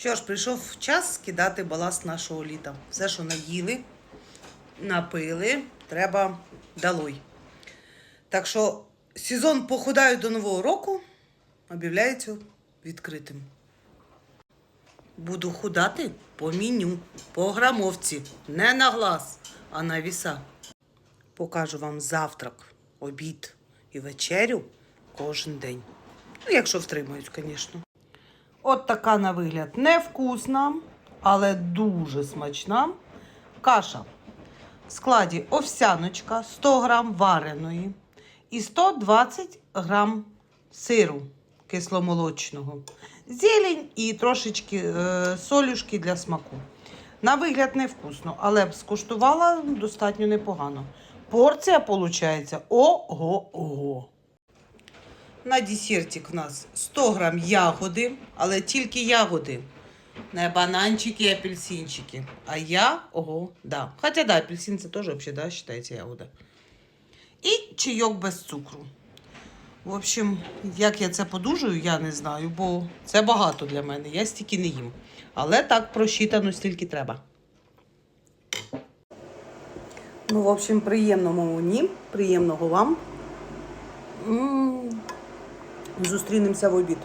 Що ж, прийшов час скидати баласт нашого літа. Все, що наїли, напили, треба далой. Так що сезон похудаю до Нового року об'являється відкритим. Буду худати по меню, по грамовці, не на глаз, а на віса. Покажу вам завтрак, обід і вечерю кожен день. Ну, якщо втримаюсь, звісно. От така на вигляд невкусна, але дуже смачна каша. В складі овсяночка 100 грам вареної і 120 грам сиру кисломолочного, зелень і трошечки е, солюшки для смаку. На вигляд невкусно, але скуштувала достатньо непогано. Порція виходить ого-ого. На десертик в нас 100 грам ягоди, але тільки ягоди. Не бананчики і апельсинчики. А я, ого, да. Хоча да, апельсин це теж взагалі, да, вважається ягода. І чайок без цукру. В общем, як я це подужую, я не знаю, бо це багато для мене. Я стільки не їм. Але так просчитано стільки треба. Ну, в общем, приємного мені, приємного вам. М, Зустрінемося в обід.